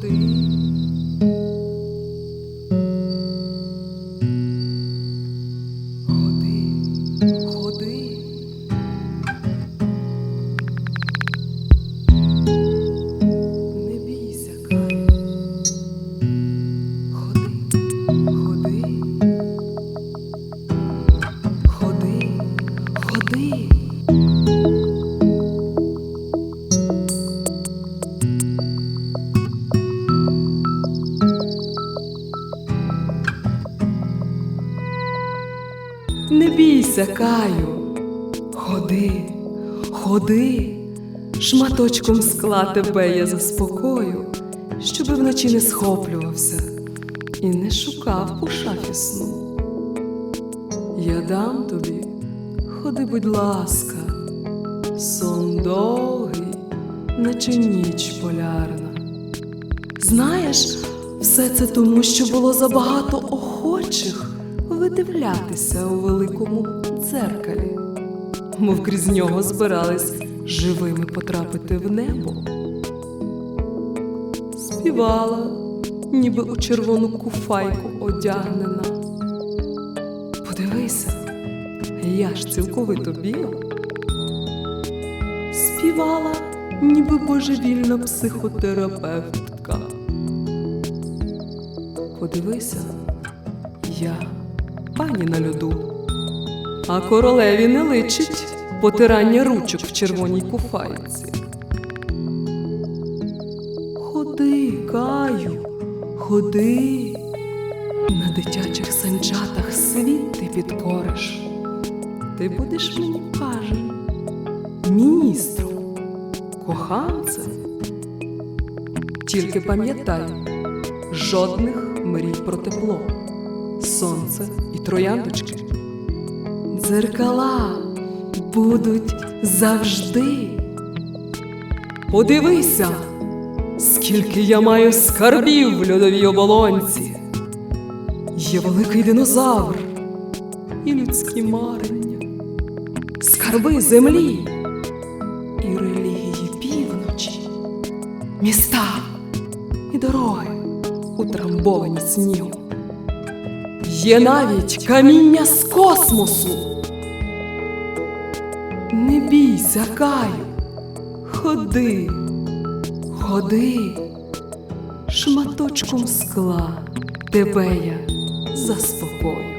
ходи. Не бійся, Каю. Ходи, ходи, шматочком скла тебе я заспокою, щоби вночі не схоплювався і не шукав у шафі сну. Я дам тобі, ходи, будь ласка, сон довгий, наче ніч полярна. Знаєш, все це тому, що було забагато охочих видивлятися у великому дзеркалі, мов крізь нього збирались живими потрапити в небо. Співала, ніби у червону куфайку одягнена. Подивися, я ж цілковито біла. Співала, ніби божевільна психотерапевтка. Подивися, я пані на льоду, а королеві не личить потирання ручок в червоній куфайці. Ходи, каю, ходи, на дитячих санчатах світ ти підкориш. Ти будеш мені пажем, міністром, коханцем. Тільки пам'ятай, жодних мрій про тепло, сонце трояндочки. Дзеркала будуть завжди. Подивися, скільки я маю скарбів в льодовій оболонці. Є великий динозавр і людські марення, скарби землі і релігії півночі, міста і дороги, утрамбовані снігом. Є навіть каміння з космосу. Не бійся, Каю, ходи, ходи, шматочком скла тебе я заспокою.